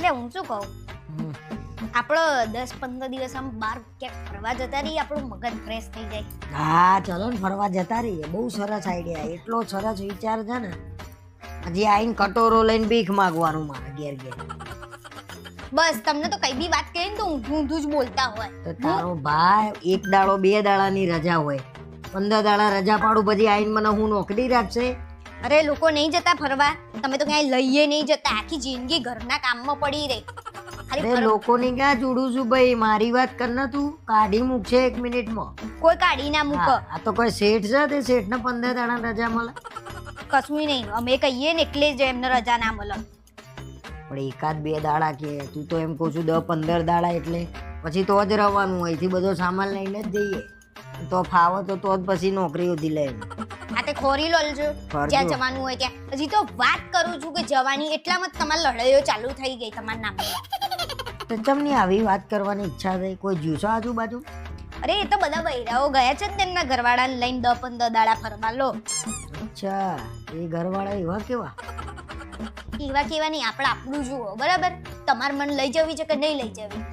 એટલે હું શું કહું. આપણો દસ પંદર દિવસ આમ બહાર ક્યાંક ફરવા જતા રહીએ આપણું મગજ ફ્રેશ થઈ જાય. હા ચલો ને ફરવા જતા રહીએ. બહુ સરસ આઈડિયા એટલો સરસ વિચાર છે ને. હજી આઈને કટોરો લઈને ભીખ માગવાનું મારે ઘેર ઘેર. બસ તમને તો કઈ બી વાત કરી ને તો ઊંધું ઊંધું જ બોલતા હોય. તો તારો ભાઈ એક દાડો બે દાડાની રજા હોય. પંદર દાડા રજા પાડું પછી આઈને મને હું નોકરી રાખશે? અરે લોકો નહીં જતા ફરવા. તમે તો ક્યાંય લઈએ નહીં જતા આખી જિંદગી ઘરના કામમાં પડી રહી. અરે ફર- ક્યાં જોડું છું ભાઈ? મારી વાત કર ને તું. કાઢી મૂકશે એક મિનિટમાં. કોઈ કાઢી ના મૂક. આ તો કોઈ શેઠ છે? તે શેઠને પંદર દાડા રજા મળે. કશું નહીં. અમે કહીએ ને એટલે જ એમને રજા ના મળે. પણ એકાદ બે દાડા કે તું તો એમ કહું છું દસ પંદર દાડા એટલે. પછી તો જ રવાનું અહીંથી બધો સામાન લઈને જ જઈએ. તો ફાવો તો તો જ પછી નોકરી ઉધી લે. આ તે ખોરી લોલજો જ્યાં જવાનું હોય ત્યાં. હજી તો વાત કરું છું કે જવાની એટલામાં તમારી લડાઈઓ ચાલુ થઈ ગઈ તમારા નામની. તો તમને આવી વાત કરવાની ઈચ્છા થઈ? કોઈ જ્યુસો આજુબાજુ? અરે એ તો બધા બૈરાઓ ગયા છે ને તેમના ઘરવાળાને લઈને દસ પંદર દાડા ફરવા. લો. અચ્છા એ ઘરવાળા એવા કેવા? કેવા કેવા નહીં આપણે આપણું જુઓ બરાબર? તમારે મન લઈ જવી છે કે નહીં લઈ જવી?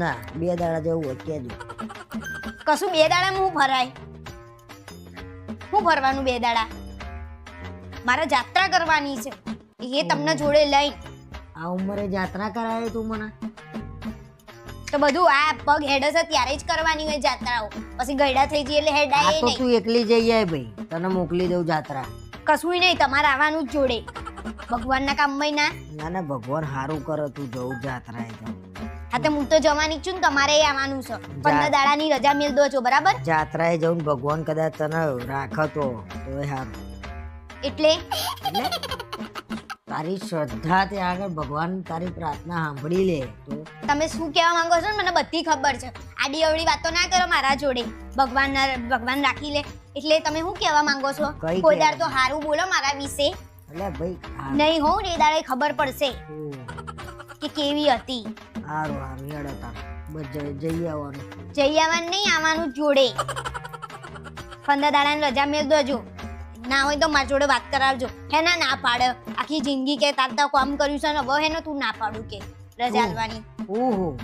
ના બે દાડા જવું હોય કેજો. કશું બે દાડામાં હું ભરાય? હું ભરવાનું બે દાડા? મારે જાત્રા કરવાની છે. એ તમને જોડે લઈ આ ઉંમરે જાત્રા કરાવે તું મને? તો બધું આ પગ હેડ છે ત્યારે જ કરવાની હોય જાત્રાઓ. પછી ગયડા થઈ જઈએ એટલે હેડ હેડાય નહીં. તું એકલી જઈ આય ભાઈ. તને મોકલી દઉં જાત્રા. કશું નહીં તમારે આવવાનું જ જોડે. ભગવાનના કામમાં ના. ના ના ભગવાન સારું કરે તું જવું જાત્રા એ તો. હા તો હું તો જવાની છું ને તમારે આવવાનું છે. પંદર દાડાની રજા મેળ દો છો બરાબર? જાત્રાએ જવું ભગવાન કદાચ તને રાખે તો એટલે? તારી શ્રદ્ધા ત્યાં આગળ ભગવાન તારી પ્રાર્થના સાંભળી લે તો. તમે શું કહેવા માંગો છો મને બધી ખબર છે. આડી અવળી વાતો ના કરો મારા જોડે. ભગવાન ભગવાન રાખી લે. એટલે તમે શું કહેવા માંગો છો? કઈ દાડ તો હારું બોલો મારા વિશે. એટલે ભાઈ નહીં હોઉં ને એ દાડે ખબર પડશે કે કેવી હતી. હારું હારું હેડો તાર. બસ જઈ- આવવાનું. જઈ આવવાનું નહીં આવવાનું જોડે. પંદર દાડાની રજા મેળ દોજો ના હોય તો મારા જોડે વાત કરાવજો. હે ના ના પાડે. આખી જિંદગી કે તાર તાર કામ કર્યું છે ને હવે હે ને તું ના પાડું કે. રજા. આલવાની. ઓહો.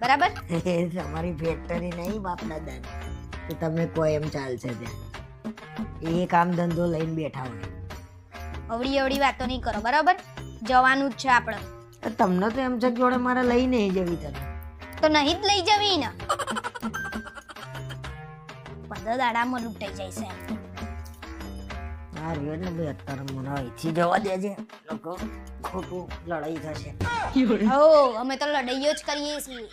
બરાબર? તમારી ફેક્ટરી નહીં બાપ દાદા. કે તમે કોઈ એમ ચાલશે ત્યાં. એ કામ ધંધો લઈને બેઠા હોય. અવળી અવળી વાતો નહીં કરો બરાબર? જવાનું જ છે આપણે તમને તો એમ છે કે જોડે મારે લઈ નહીં જવી તને. તો નહીં જ લઈ જવી ને? પંદર દાડામાં લૂંટાઈ જાય છે. હા રહ્યો ને ભાઈ અત્યારે મને અહીંથી જવા દેજે. લોકો ખોટું લડાઈ થશે. અમે તો લડાઈઓ જ કરીએ છીએ.